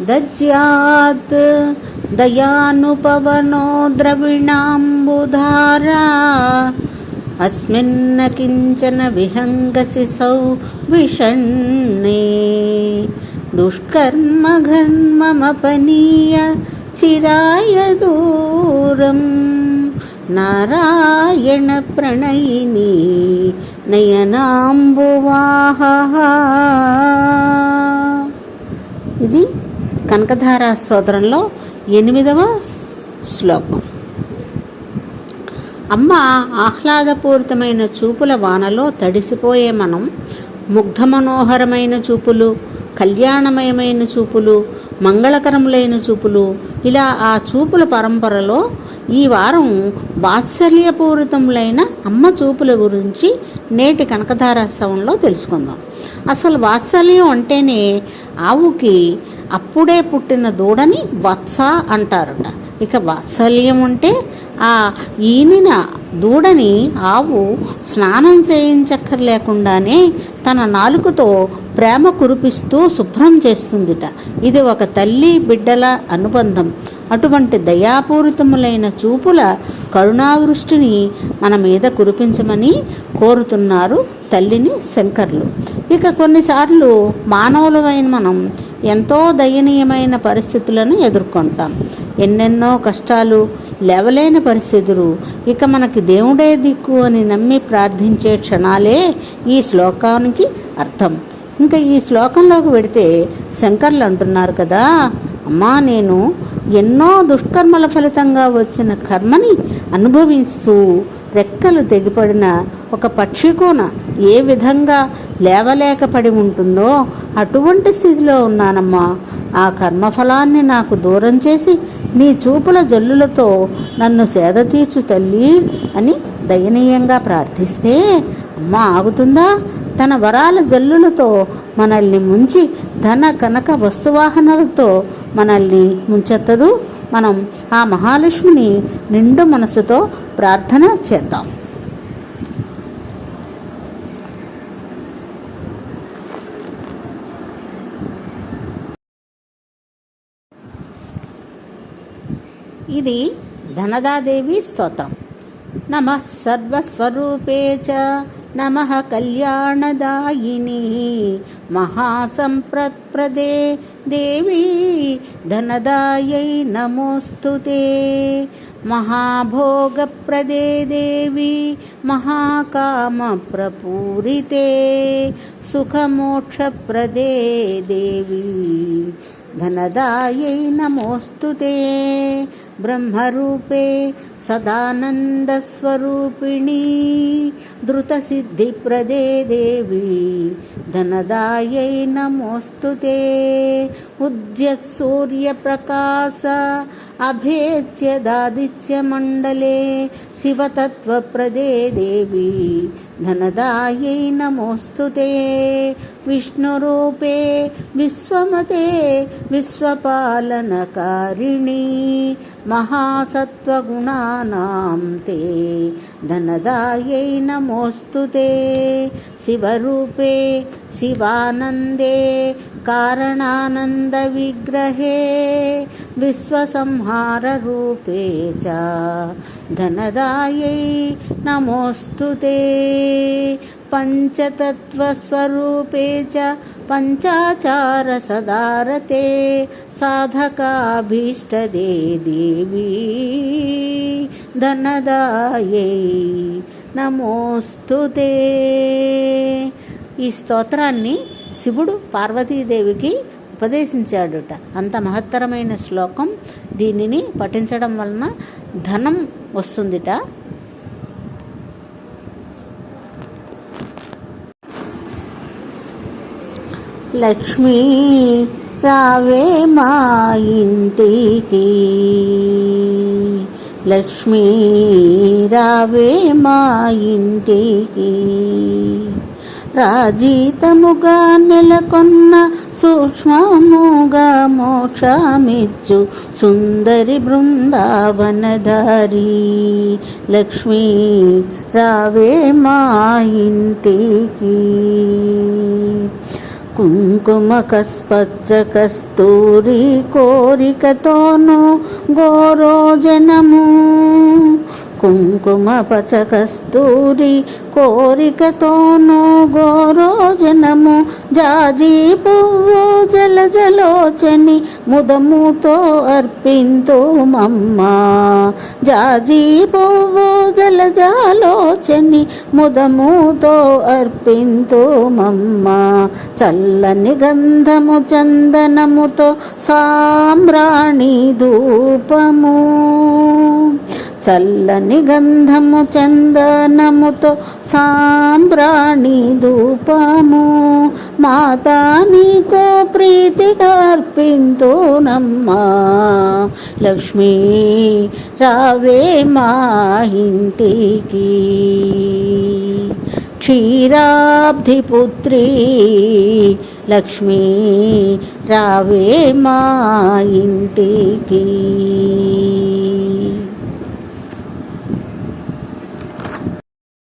దజ్యాత్ దయానుపవనో ద్రవిణాంబుధారా అస్మిన్న కించన విహంగసి సౌ విషణ్ణే దుష్కర్మఘర్మమపనీయ చిరాయ దూరం నారాయణ ప్రణయిని నయనాంబువాహ ఇది కనకధార స్తోత్రంలో ఎనిమిదవ శ్లోకం. అమ్మ ఆహ్లాదపూరితమైన చూపుల వానలో తడిసిపోయే మనం ముగ్ధ మనోహరమైన చూపులు కళ్యాణమయమైన చూపులు మంగళకరములైన చూపులు ఇలా ఆ చూపుల పరంపరలో ఈ వారం వాత్సల్యపూరితములైన అమ్మ చూపుల గురించి నేటి కనకధారాస్తవంలో తెలుసుకుందాం. అసలు వాత్సల్యం అంటేనే ఆవుకి అప్పుడే పుట్టిన దూడని వత్స అంటారట. ఇక వాత్సల్యం అంటే ఆ ఈనిన దూడని ఆవు స్నానం చేయించక్కర్లేకుండానే తన నాలుకతో ప్రేమ కురిపిస్తూ శుభ్రం చేస్తుందిట. ఇది ఒక తల్లి బిడ్డల అనుబంధం. అటువంటి దయాపూరితములైన చూపుల కరుణావృష్టిని మన మీద కురిపించమని కోరుతున్నారు తల్లిని శంకర్లు. ఇక కొన్నిసార్లు మానవులమైన మనం ఎంతో దయనీయమైన పరిస్థితులను ఎదుర్కొంటాం. ఎన్నెన్నో కష్టాలు లేవలేని పరిస్థితులు. ఇక మనకి దేవుడే దిక్కు అని నమ్మి ప్రార్థించే క్షణాలే ఈ శ్లోకానికి అర్థం. ఇంకా ఈ శ్లోకంలోకి వెడితే శంకర్లు అంటున్నారు కదా అమ్మా నేను ఎన్నో దుష్కర్మల ఫలితంగా వచ్చిన కర్మని అనుభవిస్తూ రెక్కలు తెగిపడిన ఒక పక్షికోన ఏ విధంగా లేవలేకపడి ఉంటుందో అటువంటి స్థితిలో ఉన్నానమ్మా. ఆ కర్మఫలాన్ని నాకు దూరం చేసి నీ చూపుల జల్లులతో నన్ను సేద తీర్చు తల్లి అని దయనీయంగా ప్రార్థిస్తే అమ్మ ఆగుతుందా? తన వరాల జల్లులతో మనల్ని ముంచి ధన కనక వస్తువాహనలతో మనల్ని ముంచెత్తదు. మనం ఆ మహాలక్ష్మిని నిండు మనసుతో ప్రార్థన చేద్దాం. ఇది ధనదాదేవి స్తోత్రం. నమ సర్వస్వరూపే చ నమ కళ్యాణదాయిని మహాసంప్రప్రదే దేవీ ధనదాయై నమోస్తు మహాభోగప్రదే దేవి మహాకామప్రపూరితే. సుఖమోక్షప్రదే దేవి ధనదాయై నమోస్తు ब्रह्मरूपे सदानन्दस्वरूपिणी द्रुतसिद्धिप्रदे देवी धनदायै नमोऽस्तु ते उद्यत्सूर्यप्रकाश अभेद्यदादित्यमण्डले शिवतत्त्वप्रदे देवी धनदायै नमोऽस्तु ते विष्णुरूपे विश्वमते विश्वपालनकारिणी महासत्त्वगुणानां ते धनदायै नमोऽस्तु ते शिवरूपे शिवानन्दे कारणानन्दविग्रहे विश्वसंहाररूपे च धनदायै नमोऽस्तु ते पञ्चतत्त्वस्वरूपे च पञ्चाचारसदारते साधकाभीष्टदे देवी धनदायै నమోస్తు ఈ స్తోత్రాన్ని శివుడు పార్వతీదేవికి ఉపదేశించాడుట అంత మహత్తరమైన శ్లోకం దీనిని పఠించడం వలన ధనం వస్తుందిట లక్ష్మీ రావే మా ఇంటికి. లక్ష్మీ రావే మా ఇంటికి. రాజీతముగా నెలకొన్న సూక్ష్మముగా మోక్షమిచ్చు సుందరి బృందావనధారి. లక్ష్మీ రావే మా ఇంటికి. కుంకుమ కస్పచ్చ కస్తూరి కోరికతోను గోరోజనము. కుంకుమ పచ కస్తూరి గోరు గోరోజనము జాజీ పువ్వు జల జలోచని ముదముతో అర్పింతు మమ్మ. జాజీ పువ్వు జల జలోచని ముదముతో అర్పింతు చల్లని గంధము చందనముతో సాంబ్రాణి ధూపము. చల్లని గంధము చందనముతో సాంబ్రాణి ధూపము. మాతా నీకు ప్రీతి అర్పింతునమ్మా లక్ష్మీ రావే మా ఇంటికి. క్షీరాబ్ధిపుత్రి లక్ష్మీ రావే మా ఇంటికి.